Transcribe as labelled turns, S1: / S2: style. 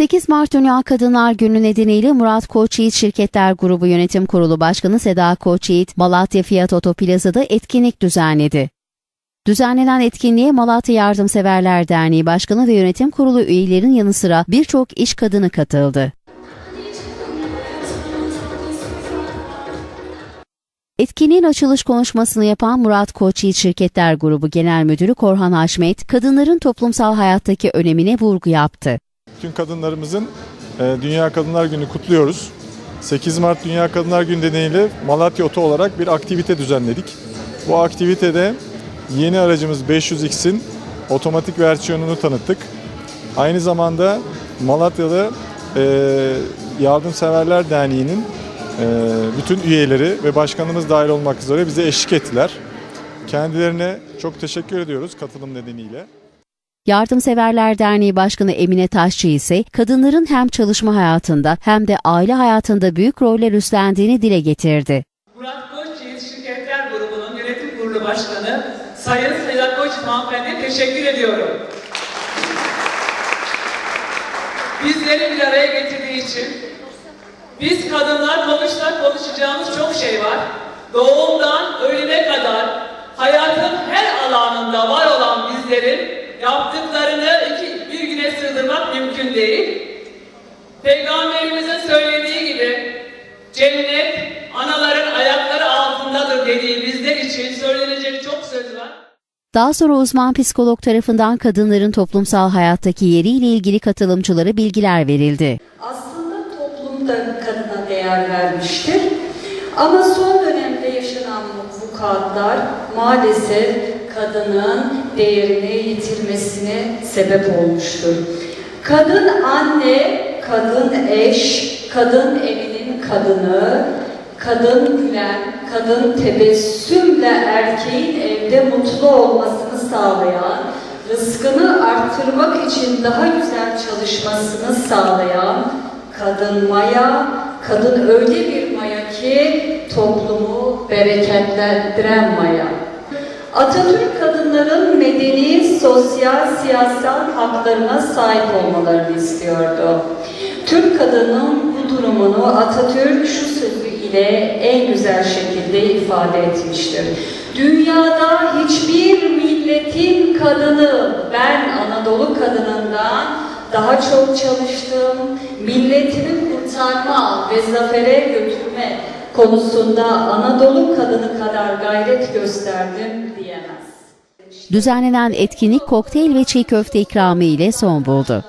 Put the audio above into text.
S1: 8 Mart Dünya Kadınlar Günü nedeniyle Murat Koçyiğit Şirketler Grubu Yönetim Kurulu Başkanı Seda Koçyiğit, Malatya Fiyat Otoplaza'da etkinlik düzenledi. Düzenlenen etkinliğe Malatya Yardımseverler Derneği Başkanı ve Yönetim Kurulu üyelerin yanı sıra birçok iş kadını katıldı. Etkinliğin açılış konuşmasını yapan Murat Koçyiğit Şirketler Grubu Genel Müdürü Korhan Haşmet, kadınların toplumsal hayattaki önemine vurgu yaptı.
S2: Tüm kadınlarımızın e, Dünya Kadınlar Günü kutluyoruz. 8 Mart Dünya Kadınlar Günü nedeniyle Malatya Oto olarak bir aktivite düzenledik. Bu aktivitede yeni aracımız 500X'in otomatik versiyonunu tanıttık. Aynı zamanda Malatya'da e, Yardımseverler Derneği'nin e, bütün üyeleri ve başkanımız dahil olmak üzere bize eşlik ettiler. Kendilerine çok teşekkür ediyoruz katılım nedeniyle.
S1: Yardımseverler Derneği Başkanı Emine Taşçı ise kadınların hem çalışma hayatında hem de aile hayatında büyük roller üstlendiğini dile getirdi.
S3: Murat Koçyiğit Şirketler Grubu'nun yönetim kurulu başkanı Sayın Sedat Koçyiğit hanımefendiye teşekkür ediyorum. Bizleri bir araya getirdiği için biz kadınlar konuşsak konuşacağımız çok şey var. Doğumdan ölüme kadar hayatın her alanında var olan bizlerin yaptıklarını iki, bir güne sığdırmak mümkün değil. Peygamberimizin söylediği gibi cennet anaların ayakları altındadır dediği bizler için söylenecek çok söz var.
S1: Daha sonra uzman psikolog tarafından kadınların toplumsal hayattaki yeriyle ilgili katılımcılara bilgiler verildi.
S4: aslında toplum da kadına değer vermiştir. Ama son dönemde yaşanan vukuatlar maalesef kadının değerini yitirmesine sebep olmuştur. Kadın anne, kadın eş, kadın evinin kadını, kadın gülen, kadın tebessümle erkeğin evde mutlu olmasını sağlayan, rızkını arttırmak için daha güzel çalışmasını sağlayan kadın maya, kadın öyle bir maya ki toplumu bereketlendiren maya. Atatürk kadınların medeni, sosyal, siyasal haklarına sahip olmalarını istiyordu. Türk kadının bu durumunu Atatürk şu sözü ile en güzel şekilde ifade etmiştir. Dünyada hiçbir milletin kadını, ben Anadolu kadınından daha çok çalıştım, milletimi kurtarma ve zafere götürme konusunda Anadolu kadını kadar gayret gösterdim diyemez.
S1: Düzenlenen etkinlik kokteyl ve çiğ köfte ikramı ile son buldu.